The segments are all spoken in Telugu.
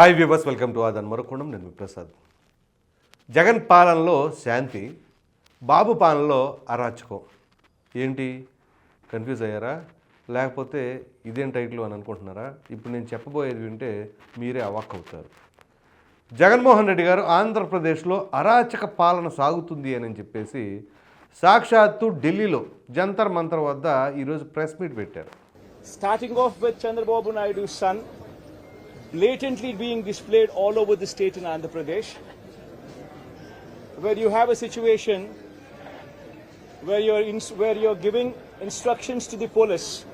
హాయ్ వ్యూవర్స్ వెల్కమ్ టు ఆదన్ మరొకొండం. నేను ప్రసాద్. జగన్ పాలనలో శాంతి బాబు పాలనలో అరాచకం. ఏంటి? కన్ఫ్యూజ్ అయ్యారా? లేకపోతే ఇదేం టైటిల్ అని అనుకుంటున్నారా? ఇప్పుడు నేను చెప్పబోయేది వింటే మీరే అవాక్ అవుతారు. జగన్మోహన్ రెడ్డి గారు ఆంధ్రప్రదేశ్లో అరాచక పాలన సాగుతుంది అని చెప్పేసి సాక్షాత్తు ఢిల్లీలో జంతర్ మంతర్ వద్ద ఈరోజు ప్రెస్ మీట్ పెట్టారు. Starting off with Chandrababu Naidu son blatantly being displayed all over the state in Andhra Pradesh, where you have a situation where you're, in, where you're giving instructions to the police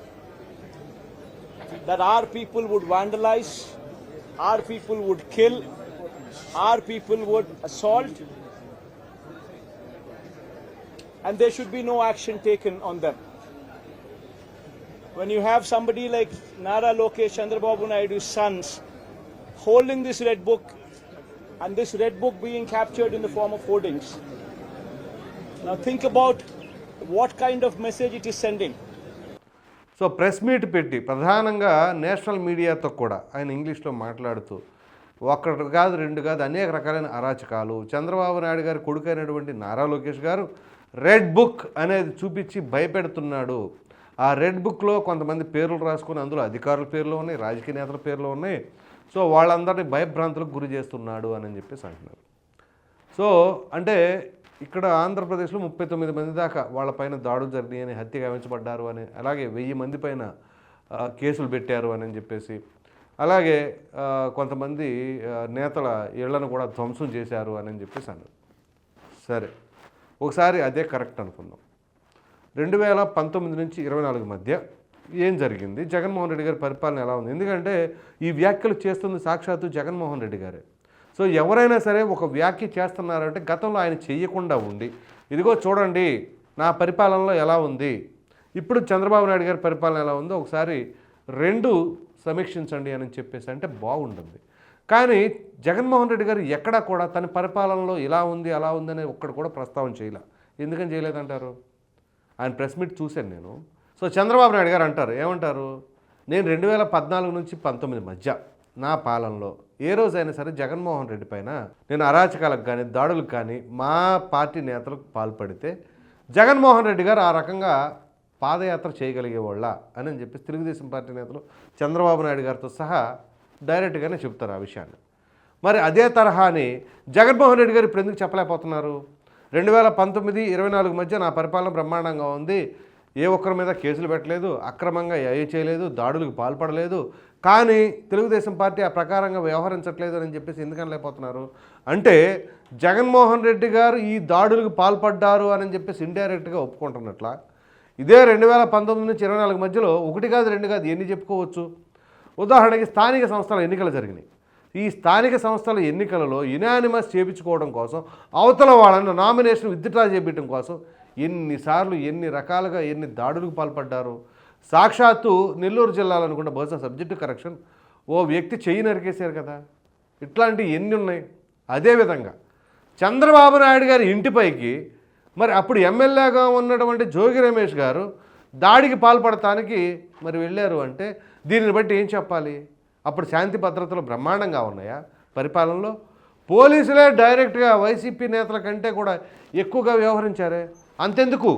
that our people would vandalize, our people would kill, our people would assault, and there should be no action taken on them when you have somebody like Nara Lokesh Chandrababu Naidu's sons holding this red book and this red book being captured in the form of hoardings. Now think about what kind of message it is sending. So press meet పెట్టి ప్రధానంగా నేషనల్ మీడియాతో కూడా ఆయన ఇంగ్లీష్లో మాట్లాడుతూ ఒకటి కాదు రెండు కాదు అనేక రకాలైన అరాచకాలు చంద్రబాబు నాయుడు గారి కొడుకైనటువంటి నారా లోకేష్ గారు రెడ్ బుక్ అనేది చూపించి భయపెడుతున్నాడు ఆ రెడ్ బుక్లో కొంతమంది పేర్లు రాసుకుని అందులో అధికారుల పేర్లు ఉన్నాయి రాజకీయ నేతల పేర్లు ఉన్నాయి. సో వాళ్ళందరినీ భయభ్రాంతులకు గురి చేస్తున్నాడు అని చెప్పేసి అంటున్నారు. సో అంటే ఇక్కడ ఆంధ్రప్రదేశ్లో ముప్పై తొమ్మిది మంది దాకా వాళ్ళపైన దాడులు జరిగినాయి అని హత్య గావించబడ్డారు అని అలాగే వెయ్యి మంది పైన కేసులు పెట్టారు అని చెప్పేసి. అలాగే కొంతమంది నేతల ఇళ్ళను కూడా ధ్వంసం చేశారు అని చెప్పేసి అన్నారు. సరే ఒకసారి అదే కరెక్ట్ అనుకుందాం. రెండు వేల పంతొమ్మిది నుంచి ఇరవై నాలుగు మధ్య ఏం జరిగింది? జగన్మోహన్ రెడ్డి గారి పరిపాలన ఎలా ఉంది? ఎందుకంటే ఈ వ్యాఖ్యలు చేస్తుంది సాక్షాత్తు జగన్మోహన్ రెడ్డి గారే. సో ఎవరైనా సరే ఒక వ్యాఖ్య చేస్తున్నారంటే గతంలో ఆయన చేయకుండా ఉండి ఇదిగో చూడండి నా పరిపాలనలో ఎలా ఉంది? ఇప్పుడు చంద్రబాబు నాయుడు గారి పరిపాలన ఎలా ఉందో ఒకసారి రెండు సమీక్షించండి అని చెప్పేసి అంటే బాగుంటుంది. కానీ జగన్మోహన్ రెడ్డి గారు ఎక్కడా కూడా తన పరిపాలనలో ఇలా ఉంది అలా ఉంది అని ఒక్కడు కూడా ప్రస్తావన చేయలే. ఎందుకని చేయలేదంటారు? ఆయన ప్రెస్ మీట్ చూశాను నేను. సో చంద్రబాబు నాయుడు గారు అంటారు ఏమంటారు? నేను రెండు వేల పద్నాలుగు నుంచి పంతొమ్మిది మధ్య నా పాలనలో ఏ రోజైనా సరే జగన్మోహన్ రెడ్డి పైన నేను అరాచకాలకు కానీ దాడులకు కానీ మా పార్టీ నేతలకు పాల్పడితే జగన్మోహన్ రెడ్డి గారు ఆ రకంగా పాదయాత్ర చేయగలిగేవాళ్ళ అని అని చెప్పి తెలుగుదేశం పార్టీ నేతలు చంద్రబాబు నాయుడు గారితో సహా డైరెక్ట్గానే చెప్తారు ఆ విషయాన్ని. మరి అదే తరహాని జగన్మోహన్ రెడ్డి గారు ఇప్పుడు ఎందుకు చెప్పలేకపోతున్నారు? రెండు వేల పంతొమ్మిది ఇరవై నాలుగు మధ్య నా పరిపాలన బ్రహ్మాండంగా ఉంది. ఏ ఒక్కరి మీద కేసులు పెట్టలేదు అక్రమంగా ఏ చేయలేదు దాడులకు పాల్పడలేదు. కానీ తెలుగుదేశం పార్టీ ఆ ప్రకారంగా వ్యవహరించట్లేదు అని చెప్పేసి ఎందుకనలేకపోతున్నారు అంటే జగన్మోహన్ రెడ్డి గారు ఈ దాడులకు పాల్పడ్డారు అని చెప్పేసి ఇండైరెక్ట్గా ఒప్పుకుంటున్నట్ల? ఇదే రెండు వేల పంతొమ్మిది నుంచి ఇరవై నాలుగు మధ్యలో ఒకటి కాదు రెండు కాదు ఎన్ని చెప్పుకోవచ్చు? ఉదాహరణకి స్థానిక సంస్థల ఎన్నికలు జరిగినాయి. ఈ స్థానిక సంస్థల ఎన్నికలలో యునానిమస్ చేపించుకోవడం కోసం అవతల వాళ్ళని నామినేషన్ విత్డ్రా చేపించడం కోసం ఎన్నిసార్లు ఎన్ని రకాలుగా ఎన్ని దాడులకు పాల్పడ్డారు? సాక్షాత్తు నెల్లూరు జిల్లాలో అనుకుంటే బహుశా సబ్జెక్టు కరెక్షన్ ఓ వ్యక్తి చెయ్యి నరికేశారు కదా. ఇట్లాంటివి ఎన్ని ఉన్నాయి? అదేవిధంగా చంద్రబాబు నాయుడు గారి ఇంటిపైకి మరి అప్పుడు ఎమ్మెల్యేగా ఉన్నటువంటి జోగి రమేష్ గారు దాడికి పాల్పడటానికి మరి వెళ్ళారు అంటే దీనిని బట్టి ఏం చెప్పాలి? అప్పుడు శాంతి భద్రతలు బ్రహ్మాండంగా ఉన్నాయా? పరిపాలనలో? పోలీసులే డైరెక్ట్గా వైసీపీ నేతల కంటే కూడా ఎక్కువగా వ్యవహరించారే? అంతెందుకు?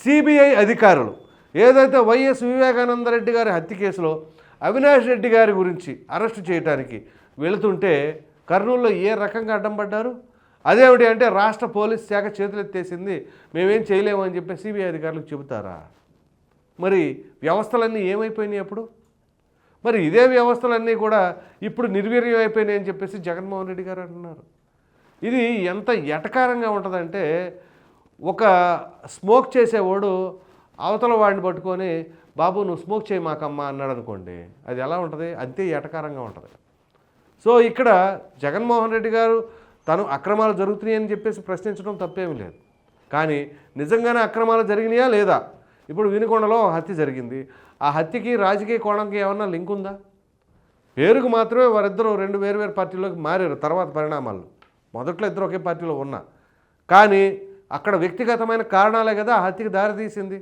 సిబిఐ అధికారులు ఏదైతే వైఎస్ వివేకానంద రెడ్డి గారి హత్య కేసులో అవినాష్ రెడ్డి గారి గురించి అరెస్టు చేయడానికి వెళుతుంటే కర్నూలులో ఏ రకంగా అడ్డం పడ్డారు? అదేమిటి అంటే రాష్ట్ర పోలీస్ శాఖ చేతులెత్తేసింది మేమేం చేయలేము అని చెప్పి సిబిఐ అధికారులకు చెబుతారా? మరి వ్యవస్థలన్నీ ఏమైపోయినాయి అప్పుడు? మరి ఇదే వ్యవస్థలన్నీ కూడా ఇప్పుడు నిర్వీర్యం అయిపోయినాయని చెప్పేసి జగన్మోహన్ రెడ్డి గారు అంటున్నారు. ఇది ఎంత ఎటకారంగా ఉంటుందంటే ఒక స్మోక్ చేసేవాడు అవతల వాడిని పట్టుకొని బాబు నువ్వు స్మోక్ చేయి మాకమ్మా అన్నాడు అనుకోండి. అది ఎలా ఉంటుంది? అంతే ఎటకారంగా ఉంటుంది. సో ఇక్కడ జగన్మోహన్ రెడ్డి గారు తను అక్రమాలు జరుగుతున్నాయని చెప్పేసి ప్రశ్నించడం తప్పేమీ లేదు. కానీ నిజంగానే అక్రమాలు జరిగినాయా లేదా? ఇప్పుడు వినుకొండలో హత్య జరిగింది. ఆ హత్యకి రాజకీయ కోణంకి ఏమన్నా లింక్ ఉందా? పేరుకు మాత్రమే వారిద్దరూ రెండు వేరు వేరు పార్టీలోకి మారారు తర్వాత పరిణామాలు. మొదట్లో ఇద్దరు ఒకే పార్టీలో ఉన్నా. కానీ అక్కడ వ్యక్తిగతమైన కారణాలే కదా ఆ హత్యకి దారితీసింది.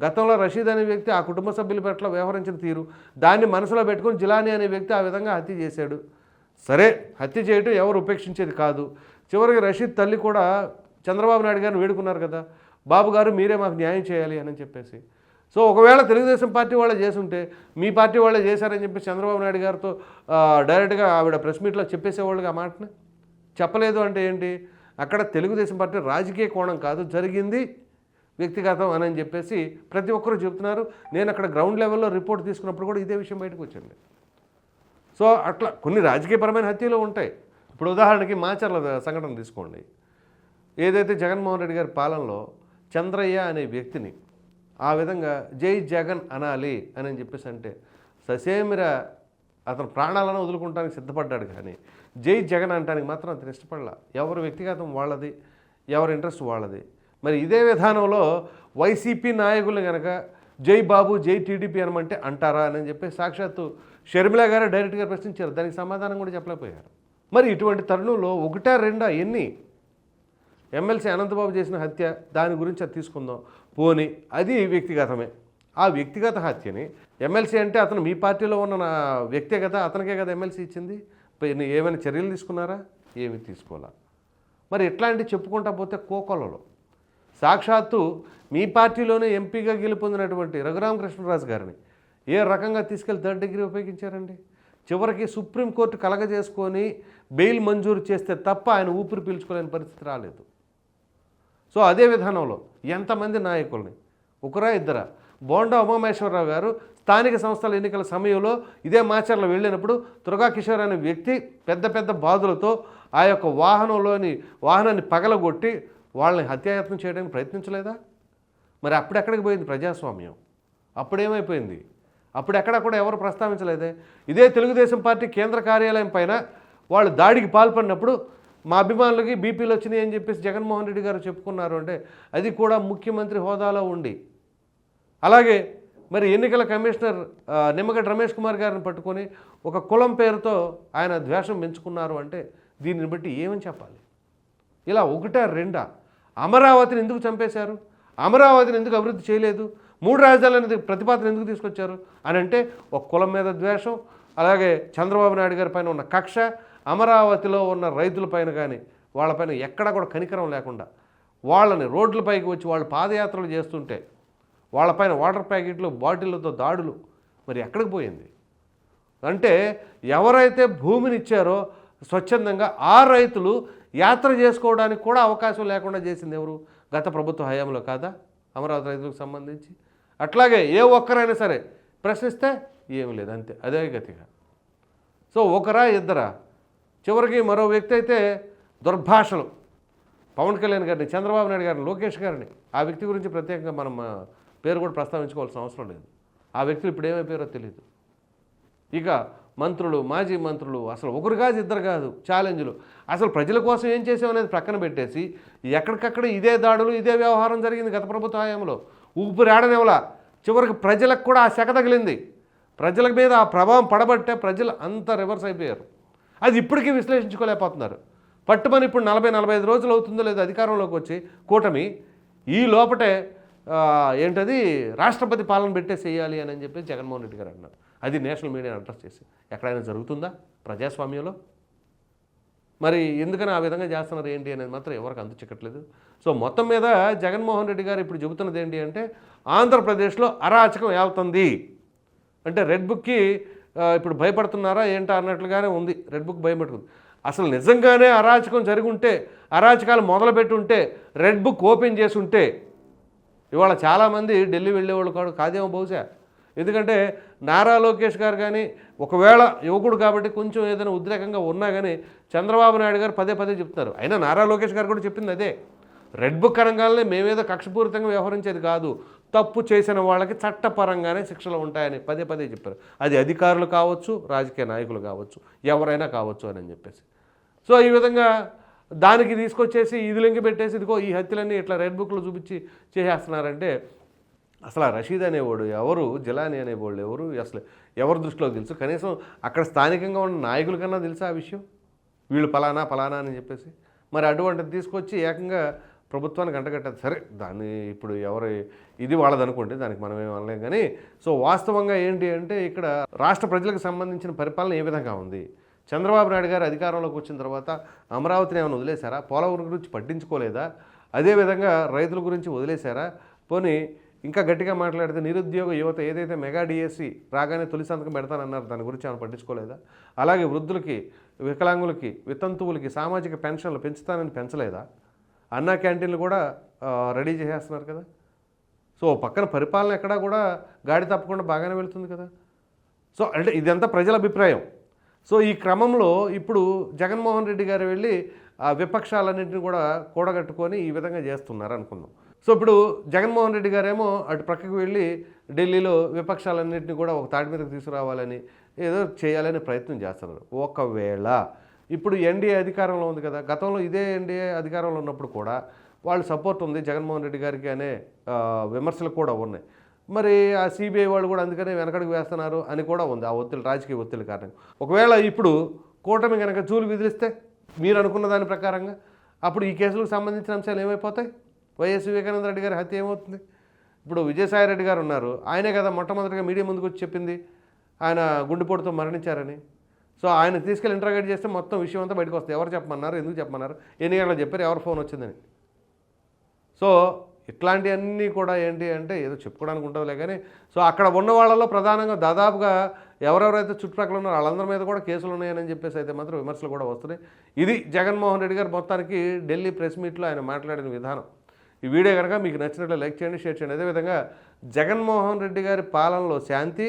గతంలో రషీద్ అనే వ్యక్తి ఆ కుటుంబ సభ్యుల పట్ల వ్యవహరించిన తీరు దాన్ని మనసులో పెట్టుకొని జిలానీ అనే వ్యక్తి ఆ విధంగా హత్య చేశాడు. సరే హత్య చేయటం ఎవరు ఉపేక్షించేది కాదు. చివరికి రషీద్ తల్లి కూడా చంద్రబాబు నాయుడు గారిని వేడుకున్నారు కదా బాబు గారు మీరే మాకు న్యాయం చేయాలి అని చెప్పేసి. సో ఒకవేళ తెలుగుదేశం పార్టీ వాళ్ళే చేసుంటే మీ పార్టీ వాళ్ళే చేశారని చెప్పి చంద్రబాబు నాయుడు గారితో డైరెక్ట్గా ఆవిడ ప్రెస్ మీట్లో చెప్పేసేవాళ్ళుగా ఆ మాటని? చెప్పలేదు అంటే ఏంటి? అక్కడ తెలుగుదేశం పార్టీ రాజకీయ కోణం కాదు జరిగింది వ్యక్తిగతం అని చెప్పేసి ప్రతి ఒక్కరూ చెప్తున్నారు నేను అక్కడ గ్రౌండ్ లెవెల్లో రిపోర్ట్ తీసుకున్నప్పుడు కూడా ఇదే విషయం బయటకు వచ్చింది. సో అట్లా కొన్ని రాజకీయపరమైన హత్యలు ఉంటాయి. ఇప్పుడు ఉదాహరణకి మాచర్ల సంఘటన తీసుకోండి. ఏదైతే జగన్మోహన్ రెడ్డి గారి పాలనలో చంద్రయ్య అనే వ్యక్తిని ఆ విధంగా జై జగన్ అనాలి అని చెప్పేసి అంటే ససేమిర అతను ప్రాణాలను వదులుకుంటానికి సిద్ధపడ్డాడు కానీ జై జగన్ అంటానికి మాత్రం అతను ఇష్టపడలా. ఎవరు వ్యక్తిగతం వాళ్ళది ఎవరి ఇంట్రెస్ట్ వాళ్ళది. మరి ఇదే విధానంలో వైసీపీ నాయకులు కనుక జై బాబు జై టీడీపీ అనమంటే అంటారా అని చెప్పి సాక్షాత్తు షర్మిల గారు డైరెక్ట్గా ప్రశ్నించారు. దానికి సమాధానం కూడా చెప్పలేకపోయారు. మరి ఇటువంటి తరుణంలో ఒకటా రెండా ఎన్ని ఎమ్మెల్సీ అనంతబాబు చేసిన హత్య దాని గురించి అది తీసుకుందాం. పోని అది వ్యక్తిగతమే. ఆ వ్యక్తిగత హత్యని ఎమ్మెల్సీ అంటే అతను మీ పార్టీలో ఉన్న నా వ్యక్తే కదా అతనికే కదా ఎమ్మెల్సీ ఇచ్చింది? ఏమైనా చర్యలు తీసుకున్నారా? ఏమి తీసుకోవాలా మరి ఇట్లాంటివి చెప్పుకుంటా పోతే కోకొలలో. సాక్షాత్తు మీ పార్టీలోనే ఎంపీగా గెలుపొందినటువంటి రఘురామకృష్ణరాజు గారిని ఏ రకంగా తీసుకెళ్ళి థర్డ్ డిగ్రీ ఉపయోగించారండి? చివరికి సుప్రీంకోర్టు కలగజేసుకొని బెయిల్ మంజూరు చేస్తే తప్ప ఆయన ఊపిరి పీల్చుకోలేని పరిస్థితి రాలేదు. సో అదే విధానంలో ఎంతమంది నాయకుల్ని? ఒకరా ఇద్దరా? బోండా ఉమామేశ్వరరావు గారు స్థానిక సంస్థల ఎన్నికల సమయంలో ఇదే మాచర్ల వెళ్ళినప్పుడు దుర్గా కిషోర్ అనే వ్యక్తి పెద్ద పెద్ద బాధలతో ఆ యొక్క వాహనంలోని వాహనాన్ని పగలగొట్టి వాళ్ళని హత్యాయత్నం చేయడానికి ప్రయత్నించలేదా? మరి అప్పుడెక్కడికి పోయింది ప్రజాస్వామ్యం? అప్పుడేమైపోయింది? అప్పుడెక్కడ కూడా ఎవరు ప్రస్తావించలేదే? ఇదే తెలుగుదేశం పార్టీ కేంద్ర కార్యాలయం పైన వాళ్ళు దాడికి పాల్పడినప్పుడు మా అభిమానులకి బీపీలు వచ్చినాయి అని చెప్పేసి జగన్మోహన్ రెడ్డి గారు చెప్పుకున్నారు అంటే అది కూడా ముఖ్యమంత్రి హోదాలో ఉండి. అలాగే మరి ఎన్నికల కమిషనర్ నిమ్మగడ్డ రమేష్ కుమార్ గారిని పట్టుకొని ఒక కులం పేరుతో ఆయన ద్వేషం పెంచుకున్నారు అంటే దీనిని బట్టి ఏమని చెప్పాలి? ఇలా ఒకటా రెండా? అమరావతిని ఎందుకు చంపేశారు? అమరావతిని ఎందుకు అభివృద్ధి చేయలేదు? మూడు రాజధానులను ప్రతిపాదన ఎందుకు తీసుకొచ్చారు? అని అంటే ఒక కులం మీద ద్వేషం అలాగే చంద్రబాబు నాయుడు గారి పైన ఉన్న కక్ష అమరావతిలో ఉన్న రైతులపైన కానీ వాళ్ళపైన ఎక్కడా కూడా కనికరం లేకుండా వాళ్ళని రోడ్లపైకి వచ్చి వాళ్ళు పాదయాత్రలు చేస్తుంటే వాళ్ళపైన వాటర్ ప్యాకెట్లు బాటిళ్ళతో దాడులు మరి ఎక్కడికి పోయింది? అంటే ఎవరైతే భూమిని ఇచ్చారో స్వచ్ఛందంగా ఆ రైతులు యాత్ర చేసుకోవడానికి కూడా అవకాశం లేకుండా చేసింది ఎవరు? గత ప్రభుత్వ హయాంలో కాదా? అమరావతి రైతులకు సంబంధించి. అట్లాగే ఏ ఒక్కరైనా సరే ప్రశ్నిస్తే ఏమి లేదు అంతే అదే గతిగా. సో ఒకరా ఇద్దరా? చివరికి మరో వ్యక్తి అయితే దుర్భాషలు. పవన్ కళ్యాణ్ గారిని చంద్రబాబు నాయుడు గారిని లోకేష్ గారిని ఆ వ్యక్తి గురించి ప్రత్యేకంగా మనం పేరు కూడా ప్రస్తావించుకోవాల్సిన అవసరం లేదు. ఆ వ్యక్తులు ఇప్పుడు ఏమైపోయారో తెలియదు ఇక మంత్రులు మాజీ మంత్రులు అసలు ఒకరు కాదు ఇద్దరు కాదు ఛాలెంజ్లు. అసలు ప్రజల కోసం ఏం చేసామనేది ప్రక్కన పెట్టేసి ఎక్కడికక్కడ ఇదే దాడులు ఇదే వ్యవహారం జరిగింది గత ప్రభుత్వ హయాంలో. ఊపిరి చివరికి ప్రజలకు కూడా ఆ సెక తగిలింది. ప్రజల మీద ఆ ప్రభావం పడబట్టే ప్రజలు అంత రివర్స్ అయిపోయారు. అది ఇప్పటికీ విశ్లేషించుకోలేకపోతున్నారు. పట్టుమని ఇప్పుడు నలభై నలభై ఐదు రోజులు అవుతుందో లేదో అధికారంలోకి వచ్చి కూటమి ఈ లోపటే ఏంటది రాష్ట్రపతి పాలన పెట్టేసేయాలి అని చెప్పి జగన్మోహన్ రెడ్డి గారు అన్నారు అది నేషనల్ మీడియాని అడ్రస్ చేసి. ఎక్కడైనా జరుగుతుందా ప్రజాస్వామ్యంలో? మరి ఎందుకని ఆ విధంగా చేస్తున్నారు ఏంటి అనేది మాత్రం ఎవరికి అందుచిక్కట్లేదు సో మొత్తం మీద జగన్మోహన్ రెడ్డి గారు ఇప్పుడు చెబుతున్నది ఏంటి అంటే ఆంధ్రప్రదేశ్లో అరాచకం ఏళ్తుంది. అంటే రెడ్ బుక్కి ఇప్పుడు భయపడుతున్నారా ఏంటా అన్నట్లుగానే ఉంది. రెడ్ బుక్ భయపెట్టుకుంది అసలు నిజంగానే అరాచకం జరిగి ఉంటే అరాచకాలు మొదలుపెట్టి ఉంటే రెడ్ బుక్ ఓపెన్ చేసి ఉంటే ఇవాళ చాలామంది ఢిల్లీ వెళ్ళేవాళ్ళు కాదు కాదేమో బహుశా. ఎందుకంటే నారా లోకేష్ గారు కానీ ఒకవేళ యువకుడు కాబట్టి కొంచెం ఏదైనా ఉద్రేకంగా ఉన్నా కానీ చంద్రబాబు నాయుడు గారు పదే పదే చెప్తున్నారు. అయినా నారా లోకేష్ గారు కూడా చెప్పింది అదే. రెడ్ బుక్ అనగానే మేమేదో కక్షపూరితంగా వ్యవహరించేది కాదు. తప్పు చేసిన వాళ్ళకి చట్టపరంగానే శిక్షలు ఉంటాయని పదే పదే చెప్పారు. అది అధికారులు కావచ్చు రాజకీయ నాయకులు కావచ్చు ఎవరైనా కావచ్చు అని చెప్పేసి. సో ఈ విధంగా దానికి తీసుకొచ్చేసి ఇది లింక్ పెట్టేసి ఇదిగో ఈ హత్యలన్నీ ఇట్లా రెడ్ బుక్లో చూపించి చేసేస్తున్నారంటే అసలు ఆ రషీద్ అనేవాడు ఎవరు జిలానీ అనేవాళ్ళు ఎవరు అసలు ఎవరి దృష్టిలో తెలుసు? కనీసం అక్కడ స్థానికంగా ఉన్న నాయకుల కన్నా తెలుసా ఆ విషయం? వీళ్ళు పలానా పలానా అని చెప్పేసి. మరి అటువంటిది తీసుకొచ్చి ఏకంగా ప్రభుత్వానికి అంటగట్టదు. సరే దాన్ని ఇప్పుడు ఎవరు ఇది వాళ్ళదనుకోండి దానికి మనం ఏం అనలేం. కానీ సో వాస్తవంగా ఏంటి అంటే ఇక్కడ రాష్ట్ర ప్రజలకు సంబంధించిన పరిపాలన ఏ విధంగా ఉంది? చంద్రబాబు నాయుడు గారు అధికారంలోకి వచ్చిన తర్వాత అమరావతిని ఏమైనా వదిలేశారా? పోలవరం గురించి పట్టించుకోలేదా? అదేవిధంగా రైతుల గురించి వదిలేశారా? పోనీ ఇంకా గట్టిగా మాట్లాడితే నిరుద్యోగ యువత ఏదైతే మెగా డిఎస్సి రాగానే తొలి సంతకం పెడతానన్నారు దాని గురించి ఏమైనా పట్టించుకోలేదా? అలాగే వృద్ధులకి వికలాంగులకి వితంతువులకి సామాజిక పెన్షన్లు పెంచుతానని పెంచలేదా? అన్నా క్యాంటీన్లు కూడా రెడీ చేసేస్తున్నారు కదా. సో పక్కన పరిపాలన ఎక్కడా కూడా గాడి తప్పకుండా బాగానే వెళ్తుంది కదా. సో అంటే ఇదంతా ప్రజల అభిప్రాయం. సో ఈ క్రమంలో ఇప్పుడు జగన్మోహన్ రెడ్డి గారు వెళ్ళి ఆ విపక్షాలన్నింటినీ కూడా కూడగట్టుకొని ఈ విధంగా చేస్తున్నారు అనుకుందాం. సో ఇప్పుడు జగన్మోహన్ రెడ్డి గారేమో అటు ప్రక్కకు వెళ్ళి ఢిల్లీలో విపక్షాలన్నింటినీ కూడా ఒక తాటి మీదకి తీసుకురావాలని ఏదో చేయాలని ప్రయత్నం చేస్తున్నారు. ఒకవేళ ఇప్పుడు ఎన్డీఏ అధికారంలో ఉంది కదా గతంలో ఇదే ఎన్డీఏ అధికారంలో ఉన్నప్పుడు కూడా వాళ్ళు సపోర్ట్ ఉంది జగన్మోహన్ రెడ్డి గారికి అనే విమర్శలు కూడా ఉన్నాయి. మరి ఆ సిబిఐ వాళ్ళు కూడా అందుకనే వెనకడుగు వేస్తున్నారు అని కూడా ఉంది ఆ ఒత్తిడి రాజకీయ ఒత్తిడి కారణంగా. ఒకవేళ ఇప్పుడు కూటమి కనుక జూలు విదిలిస్తే మీరు అనుకున్న దాని ప్రకారంగా అప్పుడు ఈ కేసులకు సంబంధించిన అంశాలు ఏమైపోతాయి? వైఎస్ వివేకానంద రెడ్డి గారి హత్య ఏమవుతుంది? ఇప్పుడు విజయసాయి రెడ్డి గారు ఉన్నారు ఆయనే కదా మొట్టమొదటిగా మీడియా ముందుకు వచ్చి చెప్పింది ఆయన గుండెపోటుతో మరణించారని. సో ఆయన తీసుకెళ్ళి ఇంటర్గేట్ చేస్తే మొత్తం విషయం అంతా బయటకు వస్తుంది ఎవరు చెప్పమన్నారు? ఎందుకు చెప్పమన్నారు? ఎన్ని గంటలు చెప్పారు? ఎవరు ఫోన్ వచ్చిందని. సో ఇట్లాంటివన్నీ కూడా ఏంటి అంటే ఏదో చెప్పుకోవడానికి ఉంటుందిలే కానీ సో అక్కడ ఉన్న వాళ్ళలో ప్రధానంగా దాదాపుగా ఎవరెవరైతే చుట్టుపక్కల ఉన్నారో వాళ్ళందరి మీద కూడా కేసులు ఉన్నాయని చెప్పేసి అయితే మాత్రం విమర్శలు కూడా వస్తున్నాయి. ఇది జగన్మోహన్ రెడ్డి గారు మొత్తానికి ఢిల్లీ ప్రెస్ మీట్లో ఆయన మాట్లాడిన విధానం. ఈ వీడియో కనుక మీకు నచ్చినట్లు లైక్ చేయండి షేర్ చేయండి. అదేవిధంగా జగన్మోహన్ రెడ్డి గారి పాలనలో శాంతి